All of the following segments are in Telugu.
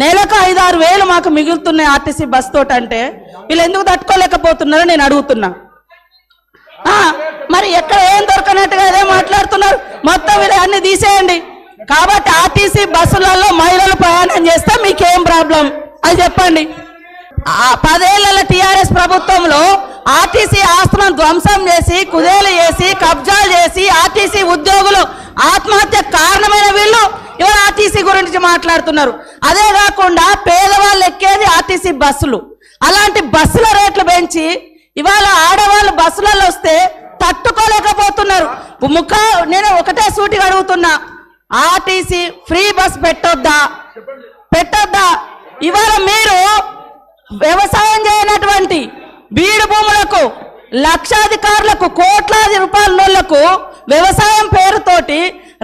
నెలకు ఐదు ఆరు వేలు మాకు మిగులుతున్నాయి ఆర్టీసీ బస్ తోటంటే అంటే. వీళ్ళు ఎందుకు తట్టుకోలేకపోతున్నారో నేను అడుగుతున్నా. మరి ఎక్కడ ఏం దొరకనట్టుగా అదే మాట్లాడుతున్నారు. మొత్తం వీళ్ళు అన్ని తీసేయండి. కాబట్టి ఆర్టీసీ బస్సులలో మహిళలు ప్రయాణం చేస్తే మీకేం ప్రాబ్లం? అది చెప్పండి. పదేళ్ళ టీఆర్ఎస్ ప్రభుత్వంలో ఆర్టీసీ ఆస్తులను ధ్వంసం చేసి కుదేలు చేసి కబ్జాలు చేసి ఆర్టీసీ ఉద్యోగులు ఆత్మహత్య కారణమైన వీళ్ళు ఇవాళ ఆర్టీసీ గురించి మాట్లాడుతున్నారు? అదే కాకుండా పేదవాళ్ళు ఎక్కేది ఆర్టీసీ బస్సులు. అలాంటి బస్సుల రేట్లు పెంచి ఇవాళ ఆడవాళ్ళు బస్సులలో వస్తే తట్టుకోలేకపోతున్నారు. ముఖ నేను ఒకటే సూటిగా అడుగుతున్నా. ఆర్టీసీ ఫ్రీ బస్ పెట్టొద్దా? పెట్టొద్దా? ఇవాళ మీరు వ్యవసాయం చేయనటువంటి బీడు భూములకు లక్షాధికారులకు కోట్లాది రూపాయల నోళ్ళకు వ్యవసాయం పేరుతోటి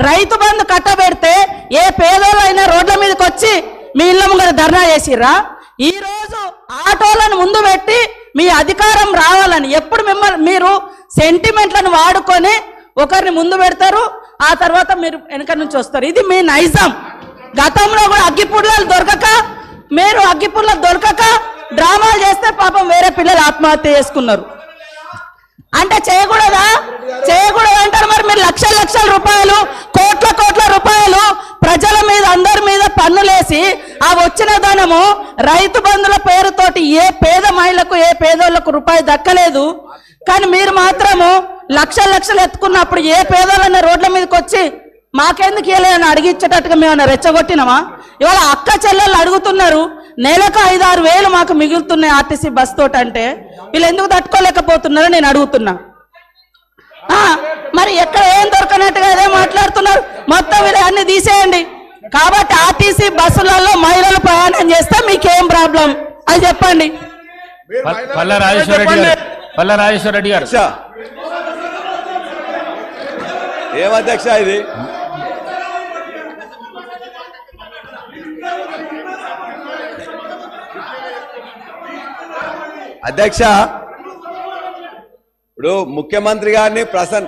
రైతు బంధు కట్టబెడితే ఏ పేదోళ్ళైనా రోడ్ల మీదకి వచ్చి మీ ఇళ్ళ ముంగర ధర్నా చేసిర్రా? ఈరోజు ఆటోలను ముందు పెట్టి మీ అధికారం రావాలని ఎప్పుడు మిమ్మల్ని మీరు సెంటిమెంట్లను వాడుకొని ఒకరిని ముందు పెడతారు ఆ తర్వాత మీరు వెనక నుంచి వస్తారు. ఇది మీ నైజం. గతంలో కూడా అగ్గిపుల్లలు దొరకక మీరు అగ్గిపుల్లలు దొరకక డ్రామాలు చేస్తే పాపం వేరే పిల్లలు ఆత్మహత్య చేసుకున్నారు. అంటే చేయకూడదా? చేయకూడదు అంటారు మరి మీరు లక్షల లక్షల రూపాయలు కోట్ల కోట్ల రూపాయలు ప్రజల మీద అందరి మీద పన్నులేసి ఆ వచ్చిన రైతు బంధుల పేరుతోటి ఏ పేద మహిళకు ఏ పేదోళ్ళకు రూపాయి దక్కలేదు. కానీ మీరు మాత్రము లక్షల లక్షలు ఎత్తుకున్నప్పుడు ఏ పేదోళ్ళన్న రోడ్ల మీదకి వచ్చి మాకెందుకు ఇవ్వలేదని అడిగిచ్చేటట్టుగా మేము రెచ్చగొట్టినామా? ఇవాళ అక్క చెల్లెళ్ళు అడుగుతున్నారు నెలకు ఐదు ఆరు వేలు మాకు మిగులుతున్నాయి ఆర్టీసీ బస్ తోటి అంటే వీళ్ళు ఎందుకు తట్టుకోలేకపోతున్నారో నేను అడుగుతున్నా. మరి ఎక్కడ ఏం దొరకనట్టుగా అదే మాట్లాడుతున్నారు? మొత్తం వీళ్ళు అన్ని తీసేయండి. కాబట్టి ఆర్టీసీ బస్సులలో మహిళలు ప్రయాణం చేస్తే మీకేం ప్రాబ్లం? అది చెప్పండి. పల్- పల్ల రాజేశ్వర రెడ్డి గారు. పల్ల రాజేశ్వర రెడ్డి గారు. అధ్యక్ష ఏం అధ్యక్ష ఇది? అధ్యక్ష ఇప్పుడు ముఖ్యమంత్రి గారిని ప్రసన్